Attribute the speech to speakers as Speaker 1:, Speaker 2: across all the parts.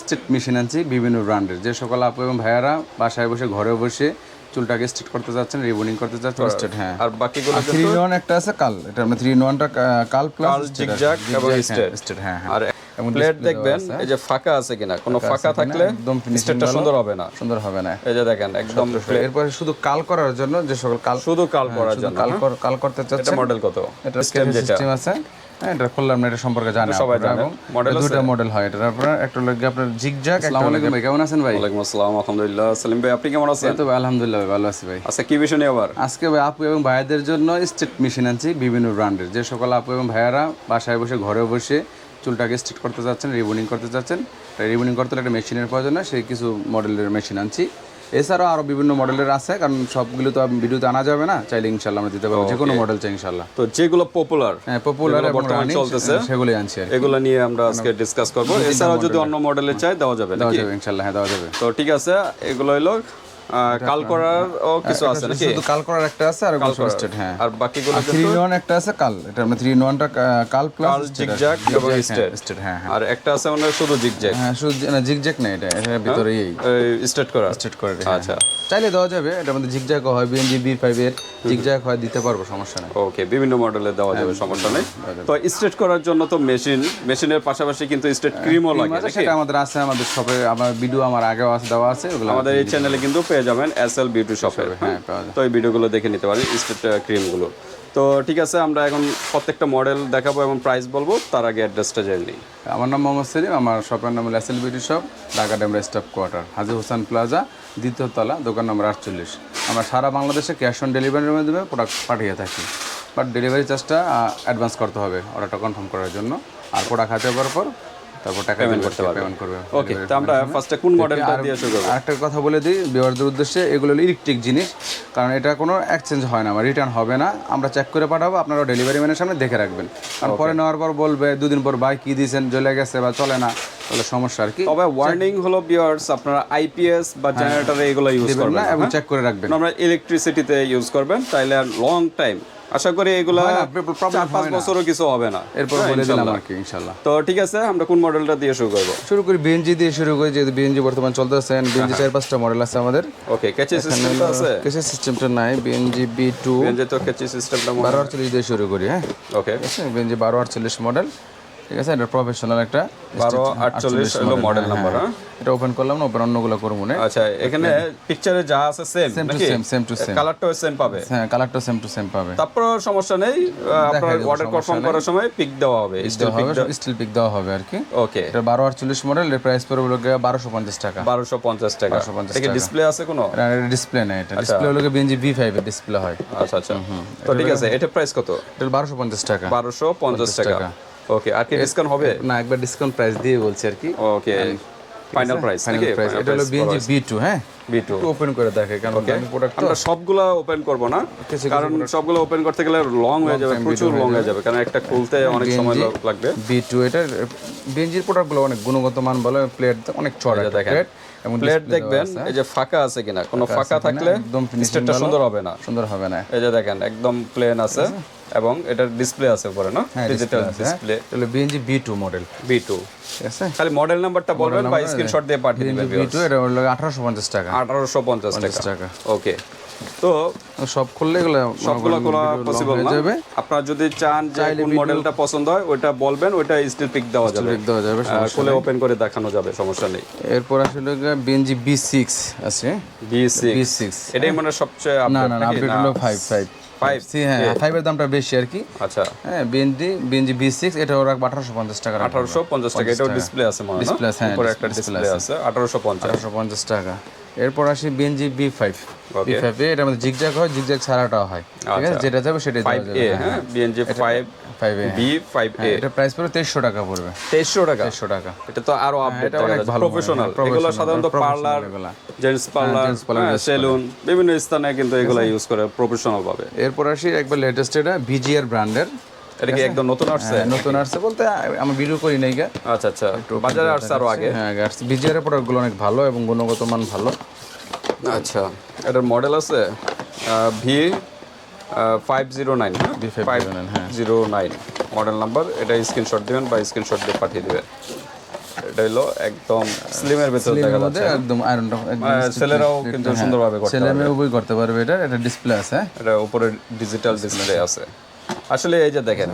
Speaker 1: Straight machine আনছি বিভিন্ন ব্র্যান্ডের। যে সকল আপু এবং ভাইয়ারা বাসায় বসে ঘরে বসে চুলটাকে স্ট্রেট করতে যাচ্ছেন রিবনিং করতে যাচ্ছেন স্ট্রেট হ্যাঁ।
Speaker 2: আর বাকিগুলো
Speaker 1: থ্রি ইন ওয়ান একটা আছে কাল। এটা আমরা থ্রি ইন ওয়ানটা কাল প্লাস
Speaker 2: জিগজ্যাগ এবং
Speaker 1: স্ট্রেট। হ্যাঁ হ্যাঁ।
Speaker 2: আর প্লেট দেখবেন এই যে ফাঁকা আছে কিনা? কোনো ফাঁকা থাকলে
Speaker 1: একদম
Speaker 2: স্টেটটা সুন্দর হবে না।
Speaker 1: সুন্দর হবে না।
Speaker 2: এই যে দেখেন একদম
Speaker 1: এরপরে শুধু কাল করার জন্য যে সকল কাল
Speaker 2: শুধু কাল করার জন্য
Speaker 1: কাল কাল করতে
Speaker 2: এটা
Speaker 1: চাচ্ছেন।
Speaker 2: মডেল কত?
Speaker 1: এটা
Speaker 2: সিস্টেম যেটা।
Speaker 1: আছে। হ্যাঁ এটা খুললাম না এটা সম্পর্কে জানি
Speaker 2: সবাই
Speaker 1: আপনারা।
Speaker 2: জানে।
Speaker 1: এবং
Speaker 2: Model
Speaker 1: এটা দুটো মডেল হয় এটা আপনার একটা লাগে আপনার জিগজ্যাগ আসসালামু আলাইকুম ভাই কেমন আছেন ভাই?
Speaker 2: ওয়ালাইকুম আসসালাম আলহামদুলিল্লাহ। সালিম ভাই আপনি কেমন আছেন?
Speaker 1: তো ভাই, আলহামদুলিল্লাহ ভাই, ভালো আছি ভাই।
Speaker 2: আচ্ছা কি বিষয় নিয়ে আবার?
Speaker 1: আজকে ভাই আপু এবং ভাইয়াদের জন্য স্ট্রেট মেশিন আনছি বিভিন্ন ব্র্যান্ডের যে সকল আপু এবং ভাইয়ারা বাসায় বসে ঘরে বসে চুলটাকে স্ট্রেট করতে যাচ্ছেন রিবনিং করতে যাচ্ছেন রিবনিং করতে হলে একটা মেশিনের প্রয়োজন হয় সেই কিছু মডেলের মেশিন আনছি। এছাড়াও আরও বিভিন্ন মডেলের আছে কারণ সবগুলো তো ভিডিওতে আনা যাবে না। চাইলে ইনশাল্লাহ আমরা দিতে পারব যে কোনো মডেল চাই ইনশাল্লাহ।
Speaker 2: তো যেগুলো পপুলার
Speaker 1: হ্যাঁ পপুলার
Speaker 2: বর্তমানে চলতেছে।
Speaker 1: সেগুলোই আনছি আর
Speaker 2: এগুলো নিয়ে আমরা আজকে ডিসকাস করব। এছাড়াও যদি অন্য মডেলে চাই দেওয়া যাবে
Speaker 1: দেওয়া
Speaker 2: নাকি?
Speaker 1: যাবে ইনশাল্লাহ হ্যাঁ দেওয়া যাবে।
Speaker 2: তো ঠিক আছে এগুলো হলো কাল করার ও কিছু আছে নাকি?
Speaker 1: শুধু কাল করার একটা আছে আর
Speaker 2: কাল
Speaker 1: সব
Speaker 2: করার।
Speaker 1: স্ট্রেট হ্যাঁ।
Speaker 2: আর বাকিগুলো
Speaker 1: থ্রি ইন ওয়ান একটা আছে কাল এটা আমরা থ্রি ইন ওয়ানটা কাল প্লাস
Speaker 2: জিগজ্যাগ এবং।
Speaker 1: স্ট্রেট হ্যাঁ হ্যাঁ
Speaker 2: আর একটা আছে মানে শুধু জিগজ্যাগ
Speaker 1: হ্যাঁ শুধু জিগজ্যাগ না এটা এটার ভিতরে এই।
Speaker 2: স্ট্রেট করা।
Speaker 1: স্ট্রেট করে
Speaker 2: আচ্ছা।
Speaker 1: চাইলে দেওয়া যাবে এটার মধ্যে জিগজ্যাগ হয় বিএনজি বি ফাইভ এর জিগজ্যাগ হয় দিতে পারব সমস্যা নেই।
Speaker 2: ওকে বিভিন্ন মডেলে দেওয়া যাবে সমস্যা নেই। তো স্ট্রেট করার জন্য তো মেশিন মেশিনের পাশাপাশি কিন্তু স্ট্রেট ক্রিমও লাগে
Speaker 1: সেটা আমাদের আছে আমাদের শপে আমার ভিডিও আমার আগেও আছে দেওয়া আছে ওগুলো
Speaker 2: আমাদের এই চ্যানেলে কিন্তু পেয়ে যাবেন এস এল বিউটি শপের
Speaker 1: হ্যাঁ
Speaker 2: তো এই ভিডিওগুলো দেখে নিতে পারেন স্টেট ক্রিমগুলো তো ঠিক আছে আমরা এখন প্রত্যেকটা মডেল দেখাবো এবং প্রাইস বলব তার আগে অ্যাড্রেসটা জেনে নিই।
Speaker 1: আমার নাম মোহাম্মদ সেলিম আমার শপের নাম S L beauty shop Dhaka Demra staff quarter Haji Hossain plaza দ্বিতীয় তলা দোকান নম্বর আটচল্লিশ। আমরা সারা বাংলাদেশে ক্যাশ অন ডেলিভারির মাধ্যমে প্রোডাক্ট পাঠিয়ে থাকি। বাট ডেলিভারি চার্জটা অ্যাডভান্স করতে হবে অর্ডারটা কনফার্ম করার জন্য। আর প্রোডাক্ট হাতে পর তারপর টাকা পেমেন্ট করতে পারবে। পেমেন্ট করবে।
Speaker 2: ওকে তো আমরা ফার্স্টে কোন মডেলটা দিয়ে শুরু করব?
Speaker 1: আরেকটা কথা বলে দিই বিবাহদের উদ্দেশ্যে এগুলো হলো ইলেকট্রিক জিনিস কারণ এটা কোনো এক্সচেঞ্জ হয় না বা রিটার্ন হবে না। আমরা চেক করে পাঠাবো আপনারা ডেলিভারি ম্যানের সামনে দেখে রাখবেন। কারণ পরে নেওয়ার পর বলবে দুদিন পর ভাই কি দিয়েছেন জ্বলে গেছে বা চলে না। তাহলে সমস্যা আর কি।
Speaker 2: তবে ওয়ার্নিং হলো বিয়ার্স আপনারা আইপিএস বা জেনারেটরে এগুলো ইউজ করবেন
Speaker 1: না এবং চেক করে রাখবেন।
Speaker 2: আমরা ইলেকট্রিসিটিতে ইউজ করবেন তাইলে আর লং টাইম আশা করি এগুলো
Speaker 1: হয়
Speaker 2: চার পাঁচ বছরও কিছু হবে না।
Speaker 1: এরপর
Speaker 2: হ্যাঁ,
Speaker 1: বলে দিলাম আর কি ইনশাল্লাহ।
Speaker 2: তো ঠিক আছে আমরা কোন মডেলটা দিয়ে শুরু করব?
Speaker 1: শুরু করি বিএনজি দিয়ে শুরু করি যেহেতু বিএনজি বর্তমান চলতেছেন বিএনজি চার পাঁচটা মডেল আছে আমাদের।
Speaker 2: ওকে ক্যাচি সিস্টেমটা আছে।
Speaker 1: কেসের সিস্টেমটা নাই বিএনজি বি টু
Speaker 2: যে তো ক্যাচি সিস্টেমটা
Speaker 1: বারো আটচল্লিশ দিয়ে শুরু করি হ্যাঁ।
Speaker 2: ওকে
Speaker 1: বিএনজি বারো আটচল্লিশ মডেল ঠিক আছে এটা প্রফেশনাল একটা
Speaker 2: বারো আটচল্লিশ হলো মডেল নাম্বার
Speaker 1: এটা ওপেন করলাম না ওপেন অন্যগুলো করব না।
Speaker 2: আচ্ছা এখানে পিকচারে যা আছে same
Speaker 1: same to same same to same
Speaker 2: কালারটাও সেম পাবে?
Speaker 1: হ্যাঁ কালারটা সেম টু সেম পাবে।
Speaker 2: তারপর সমস্যা নেই আপনার অর্ডার কনফার্ম করার সময় পিক দেওয়া হবে স্টিল
Speaker 1: হবে স্টিল পিক দেওয়া হবে আর কি।
Speaker 2: ওকে
Speaker 1: এটা বারো আটচল্লিশ মডেল এর প্রাইস পড়বে হলো বারোশো পঞ্চাশ টাকা।
Speaker 2: বারোশো পঞ্চাশ টাকা।
Speaker 1: 1250
Speaker 2: এটা ডিসপ্লে আছে কোনো?
Speaker 1: ডিসপ্লে নেই এটা। ডিসপ্লে হলো বিএনজি বি ফাইভ এর ডিসপ্লে হয়।
Speaker 2: আচ্ছা আচ্ছা। তো ঠিক আছে এটা প্রাইস কত?
Speaker 1: এটা বারোশো পঞ্চাশ টাকা।
Speaker 2: বারোশো পঞ্চাশ টাকা।
Speaker 1: টাকা।
Speaker 2: ওকে আর কি ডিসকাউন্ট হবে?
Speaker 1: না একবার ডিসকাউন্ট প্রাইস দিয়ে বলছি আর কি।
Speaker 2: ওকে ফাইনাল প্রাইস নাকি?
Speaker 1: প্রাইস এটা হলো বিএনজি বি টু হ্যাঁ?
Speaker 2: বি টু
Speaker 1: ওপেন করে দেখে কারণ আমি প্রোডাক্ট
Speaker 2: আমরা সবগুলো ওপেন করব না কারণ সবগুলো ওপেন করতে গেলে লং হয়ে যাবে প্রচুর লং হয়ে যাবে কারণ একটা খুলতে অনেক সময় লাগবে।
Speaker 1: বি টু এটা বিএনজির প্রোডাক্টগুলো অনেক গুণগত মান ভালো প্লেট অনেক চড়া
Speaker 2: দেখেন।
Speaker 1: প্লেট এবং
Speaker 2: প্লেট দেখবেন এই যে ফাঁকা আছে কিনা কোনো ফাঁকা থাকলে
Speaker 1: একদম
Speaker 2: স্টেটটা সুন্দর হবে না।
Speaker 1: সুন্দর হবে না।
Speaker 2: এই যে দেখেন একদম প্লেন আছে এবং এটার ডিসপ্লে আছে উপরে না? ডিজিটাল
Speaker 1: হ্যাঁ।
Speaker 2: ডিসপ্লে
Speaker 1: এটা হলো BNG B two model
Speaker 2: B two
Speaker 1: ঠিক আছে?
Speaker 2: খালি মডেল নাম্বারটা বলবেন বা স্ক্রিনশট দিয়ে পাঠিয়ে দিবেন
Speaker 1: বি টু এটা হলো আঠারোশো পঞ্চাশ টাকা।
Speaker 2: আঠারোশো পঞ্চাশ টাকা। ওকে। তো
Speaker 1: সব খুললে এগুলো
Speaker 2: সবগুলো করা পসিবল না।
Speaker 1: যাবে।
Speaker 2: আপনারা যদি চান যে কোন মডেলটা পছন্দ হয় ওইটা বলবেন ওইটা স্টিল পিক দেওয়া যাবে।
Speaker 1: Still দেওয়া যাবে,
Speaker 2: খুলে ওপেন করে দেখানো যাবে সমস্যা নেই।
Speaker 1: এরপর আসলে বিএনজি বি সিক্স আছে।
Speaker 2: বি
Speaker 1: বি সিক্স
Speaker 2: এটাই মানে সবচেয়ে
Speaker 1: না না না? আপডেট হলো ফাইভ ফাইভ
Speaker 2: ফাইভ
Speaker 1: সি হ্যাঁ ফাইভের দামটা বেশি আর কি।
Speaker 2: আচ্ছা।
Speaker 1: হ্যাঁ বিএনজি বিএনজি বি সিক্স এটা ওরা আঠারোশো পঞ্চাশ টাকা
Speaker 2: আঠারোশো পঞ্চাশ টাকা এটাও ডিসপ্লে আছে
Speaker 1: আছে, হ্যাঁ,
Speaker 2: একটা ডিসপ্লে আছে আঠারোশো পঞ্চাশ।
Speaker 1: আঠারোশো পঞ্চাশ টাকা। এরপর আসি BNG B five B. Five এটা আমাদের জিগজ্যাগ হয় জিগজ্যাগ ছাড়াটাও হয়। ঠিক আছে? যেটা যাবে সেটাই
Speaker 2: ফাইভ এ
Speaker 1: যাবে।
Speaker 2: হ্যাঁ? BNG five
Speaker 1: five A
Speaker 2: B five A
Speaker 1: এটা প্রাইস পড়বে তেইশশো টাকা পড়বে।
Speaker 2: তেইশশো টাকা?
Speaker 1: তেইশশো টাকা।
Speaker 2: এটা তো আরও আপডেট
Speaker 1: অনেক ভালো
Speaker 2: প্রফেশনাল এগুলো সাধারণত পার্লার। জেন্টস পার্লার সেলুন বিভিন্ন স্থানে কিন্তু এগুলো ইউজ করে প্রফেশনাল ভাবে।
Speaker 1: এরপর আসি একবার লেটেস্ট এটা ভিজিআর ব্র্যান্ডের
Speaker 2: এটা কি একদম নতুন আসছে?
Speaker 1: নতুন আসছে বলতে আমি ভিডিও করি নাই গা।
Speaker 2: আচ্ছা আচ্ছা। বাজারে আসছে আগে?
Speaker 1: হ্যাঁ এর প্রোডাক্টগুলো অনেক ভালো এবং গুণগত মান ভালো।
Speaker 2: আচ্ছা এটার মডেল আছে V five zero nine
Speaker 1: V509 হ্যাঁ।
Speaker 2: জিরো নাইন মডেল নাম্বার এটা স্ক্রিনশট দিবেন বা স্ক্রিনশট দিয়ে পাঠিয়ে দিবেন। এটা হলো একদম স্লিমের ভেতর দেখা যাচ্ছে।
Speaker 1: একদম আয়রনটা
Speaker 2: আহ, ছেলেরাও কিন্তু সুন্দরভাবে করতে
Speaker 1: ছেলে মেয়ে উভয় করতে পারবে এটা এটা ডিসপ্লে আছে হ্যাঁ?
Speaker 2: এটা উপরে ডিজিটাল ডিসপ্লে আছে। আসলে এই যে দেখেন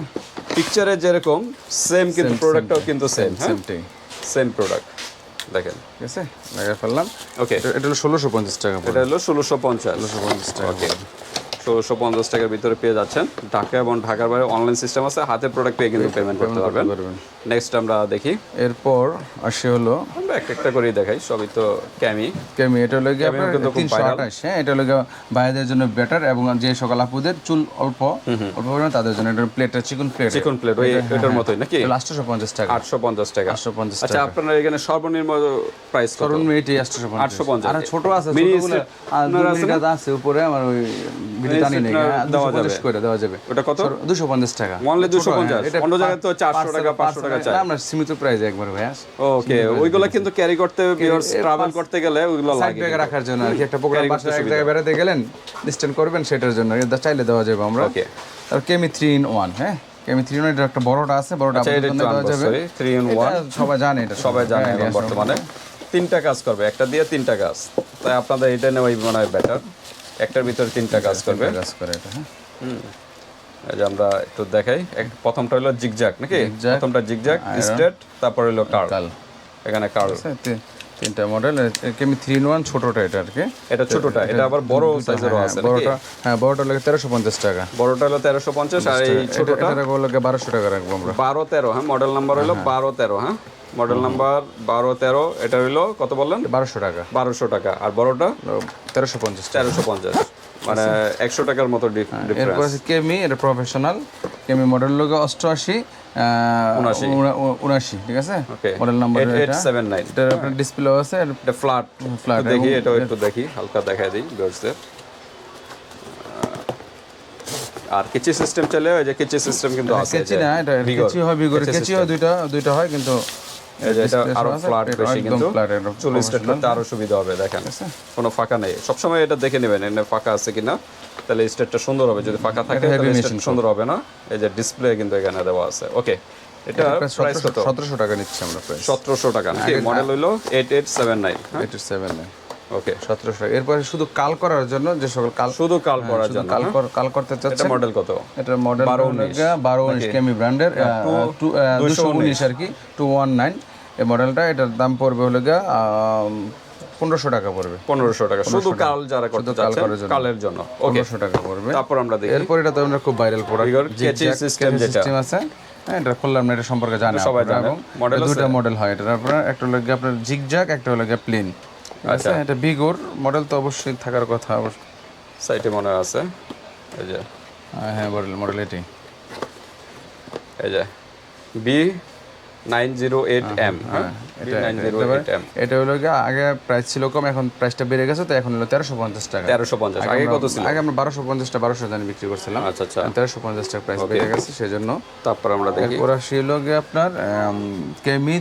Speaker 2: পিকচারে যেরকম সেম কিন্তু প্রোডাক্টটাও কিন্তু সেম
Speaker 1: সেম
Speaker 2: সেম প্রোডাক্ট দেখেন
Speaker 1: ঠিক আছে? লাগাই ফেললাম।
Speaker 2: ওকে
Speaker 1: এটা হলো ষোলোশো পঞ্চাশ টাকা
Speaker 2: এটা হলো ষোলোশো পঞ্চাশ।
Speaker 1: ষোলোশো পঞ্চাশ টাকা
Speaker 2: ওকে ষোলোশো পঞ্চাশ টাকার ভিতরে পেয়ে যাচ্ছেন। ঢাকা এবং ঢাকার বাইরে অনলাইন সিস্টেম আছে হাতে প্রোডাক্ট পেয়ে কিন্তু পেমেন্ট করতে পারবেন।
Speaker 1: পারবেন।
Speaker 2: নেক্সট আমরা দেখি।
Speaker 1: এরপর আসে হলো
Speaker 2: আমরা একটা একটা করেই দেখাই সবই তো ক্যামি।
Speaker 1: কেমি এটা হলো গিয়ে আপনার তিনশো আঠাশ হ্যাঁ এটা হলো গিয়ে ভাইদের জন্য বেটার এবং যে সকল আপুদের চুল অল্প অল্প পরিমাণে তাদের জন্য এটা প্লেটটা চিকন প্লেট
Speaker 2: চিকন প্লেট ওই এটার মতোই নাকি?
Speaker 1: আটশোশো পঞ্চাশ টাকা।
Speaker 2: আটশো পঞ্চাশ টাকা।
Speaker 1: আটশো পঞ্চাশ
Speaker 2: আচ্ছা আপনার এখানে সর্বনিম্ন প্রাইস কত?
Speaker 1: তরুণ মেয়েটি আটশোশো পঞ্চাশ।
Speaker 2: 850
Speaker 1: আর ছোট আছে ছোটগুলো
Speaker 2: আছে
Speaker 1: উপরে আমার ওই ভিডিও নেই।
Speaker 2: দেওয়া
Speaker 1: দুশো পঞ্চাশ করে দেওয়া যাবে।
Speaker 2: ওটা কত?
Speaker 1: দুশো পঞ্চাশ টাকা। ছোট,
Speaker 2: 250
Speaker 1: হ্যাঁ,
Speaker 2: অন্য জায়গায় তো 400 টাকা, 500 টাকা।
Speaker 1: না, আমরা সীমিত প্রাইস একবার ভাইয়া।
Speaker 2: ওকে ওইগুলা কিন্তু ক্যারি করতে ট্রাভেল করতে গেলে
Speaker 1: সাইড
Speaker 2: লাগে
Speaker 1: ব্যাগে রাখার জন্য আর কি। একটা প্রোগ্রাম বাসায় এক জায়গায় বেড়াতে গেলেন ডিস্টেন্স করবেন সেটার জন্য। চাইলে দেওয়া যাবে আমরা।
Speaker 2: ওকে
Speaker 1: আর কেমি থ্রি ইন ওয়ান হ্যাঁ? কেমি থ্রি ইন এটা একটা বড়টা আছে বড়টা
Speaker 2: আচ্ছা,
Speaker 1: দেওয়া যাবে।
Speaker 2: sorry, three in
Speaker 1: এটা
Speaker 2: one।
Speaker 1: সবাই জানে এটা
Speaker 2: সবাই জানে
Speaker 1: হ্যাঁ,
Speaker 2: এখন বর্তমানে। তিনটা কাজ করবে একটা দিয়ে তিনটা কাজ। তাই আপনাদের এটা নেওয়াই মনে হয় বেটার একটার ভিতরে তিনটা কাজ করবে।
Speaker 1: কাজ করে এটা হ্যাঁ।
Speaker 2: যে আমরা একটু দেখাই। প্রথমটা হলো জিগজ্যাক নাকি? প্রথমটা জিগজ্যাক স্ট্রেট তারপর হলো কার্ল এখানে কার্ল
Speaker 1: আছে, তি- তিনটা model Kemei three in one ছোটটা এটা আর কি।
Speaker 2: এটা ছোটটা এটা আবার বড় সাইজেরও
Speaker 1: হ্যাঁ,
Speaker 2: আছে
Speaker 1: বড়টা হ্যাঁ বড়টা লাগে তেরোশো পঞ্চাশ টাকা।
Speaker 2: বড়টা হলো তেরোশো পঞ্চাশ আর এই ছোটটা?
Speaker 1: লাগে বারোশো টাকা রাখব আমরা।
Speaker 2: বারো তেরো হ্যাঁ মডেল নাম্বার হলো বারো তেরো হ্যাঁ? মডেল নাম্বার বারো তেরো এটা হইল কত বললেন?
Speaker 1: বারোশো টাকা।
Speaker 2: বারোশো টাকা আর বড়টা?
Speaker 1: তেরোশো পঞ্চাশ
Speaker 2: তেরোশো পঞ্চাশ মানে একশো টাকার মতো
Speaker 1: এরপর
Speaker 2: ডিফারেন্স
Speaker 1: আছে কেমি এটা প্রফেশনাল কেমি মডেল লোক অষ্টআশি। উনাশি ঠিক আছে? Model number
Speaker 2: eight seven nine
Speaker 1: এটার আপনার ডিসপ্লে আছে
Speaker 2: এটা ফ্ল্যাট
Speaker 1: flat
Speaker 2: দেখি এটা একটু দেখি হালকা দেখাই দিই আর কেচি সিস্টেম চলে ওই যে কেচি সিস্টেম কিন্তু আছে
Speaker 1: কেচি না এটা কেচি হয় বিগর কেচি হয় দুইটা দুইটা হয় কিন্তু
Speaker 2: এটা দেখে নেবেন এটা ফাঁকা আছে কিনা তাহলে স্টেটটা সুন্দর হবে। যদি ফাঁকা থাকে সুন্দর হবে না। এই যে ডিসপ্লে কিন্তু এখানে দেওয়া আছে। ওকে এটা প্রাইস
Speaker 1: টাকা নিচ্ছি আমরা প্রাইস
Speaker 2: 1700 টাকা। মডেল হলো
Speaker 1: 8879 8879
Speaker 2: ওকে
Speaker 1: সতেরোশো। টাকা এরপরে শুধু কাল করার জন্য যে সকল কাল
Speaker 2: শুধু কাল করার জন্য।
Speaker 1: কাল কাল করতে
Speaker 2: এটা
Speaker 1: চাচ্ছে
Speaker 2: মডেল কত?
Speaker 1: এটা মডেল
Speaker 2: বারো
Speaker 1: বারো
Speaker 2: উনিশ।
Speaker 1: বারো উনিশ কেমি ব্র্যান্ডের
Speaker 2: দুশো
Speaker 1: দুশো উনিশ। আর কি টু ওয়ান নাইন এই মডেলটা এটার দাম পড়বে হলো গিয়া পনেরোশো টাকা পড়বে।
Speaker 2: পনেরোশো টাকা। শুধু কাল যারা করতে চাচ্ছেন কালের জন্য।
Speaker 1: পনেরোশো টাকা পড়বে।
Speaker 2: তারপর আমরা দেখি।
Speaker 1: এরপর এটা তো আমরা খুব ভাইরাল প্রোডাক্ট
Speaker 2: system যেটা।
Speaker 1: সিস্টেম আছে। হ্যাঁ এটা খুললাম না এটা সম্পর্কে জানে
Speaker 2: সবাই জানে।
Speaker 1: এটা দুটো মডেল হয়। এটা আপনার একটা হলো গিয়ে আপনার জিগজ্যাক একটা হলো গিয়ে প্লেন আচ্ছা। এটা বিগোর মডেল তো অবশ্যই থাকার কথা। অবশ্য
Speaker 2: সাইটে মনে আছে। এই যে।
Speaker 1: হ্যাঁ মডেল মডেল এটি।
Speaker 2: এই যে। B nine zero eight M
Speaker 1: এটা হলো আগে প্রাইস ছিল কম এখন প্রাইসটা বেড়ে গেছে তো এখন হলো তেরোশো পঞ্চাশ টাকা।
Speaker 2: তেরোশো পঞ্চাশ আগে কত ছিল?
Speaker 1: আগে আমরা বারোশো পঞ্চাশটা বারোশো জানি বিক্রি করছিলাম।
Speaker 2: আচ্ছা আচ্ছা।
Speaker 1: তেরোশো পঞ্চাশ টাকা প্রাইস বেড়ে গেছে সেজন্য
Speaker 2: তারপর আমরা দেখি।
Speaker 1: আসি হলো গিয়ে আপনার কেমি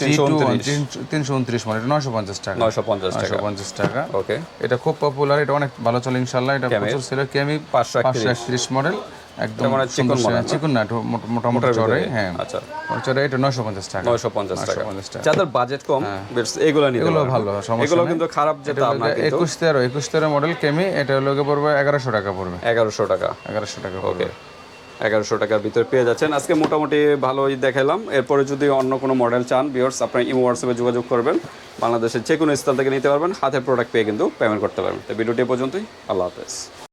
Speaker 1: তিনশো উনত্রিশ। মানে এটা নয়শো পঞ্চাশ টাকা।
Speaker 2: নয়শো পঞ্চাশ
Speaker 1: নয়শো পঞ্চাশ টাকা।
Speaker 2: ওকে।
Speaker 1: এটা খুব পপুলার এটা অনেক ভালো চলে ইনশাল্লাহ এটা প্রচুর ছিল কেমি
Speaker 2: পাঁচশো
Speaker 1: পাঁচশো একত্রিশ মডেল একদম
Speaker 2: মানে চিকন
Speaker 1: না মোটামুটি চড়াই হ্যাঁ।
Speaker 2: আচ্ছা।
Speaker 1: চড়াই এটা নয়শো পঞ্চাশ টাকা।
Speaker 2: নয়শো পঞ্চাশ টাকা। যাদের বাজেট কম এগুলো
Speaker 1: এগুলো ভালো,
Speaker 2: এগুলো কিন্তু খারাপ যে তা না
Speaker 1: একুশ তেরো একুশ তেরো মডেল কেমি এটা গিয়ে পড়বে এগারোশো টাকা পড়বে।
Speaker 2: এগারোশো টাকা।
Speaker 1: এগারোশো টাকা পড়বে।
Speaker 2: এগারোশো টাকার ভিতরে পেয়ে যাচ্ছেন। আজকে মোটামুটি ভালোই দেখালাম এরপরে যদি অন্য কোনো মডেল চান বিয়ার্স আপনার ইমো হোয়াটসঅ্যাপে যোগাযোগ করবেন। বাংলাদেশের যে কোনো স্থান থেকে নিতে পারবেন। হাতে প্রোডাক্ট পেয়ে কিন্তু পেমেন্ট করতে পারবেন। তো ভিডিওটি পর্যন্তই। আল্লাহ হাফেজ।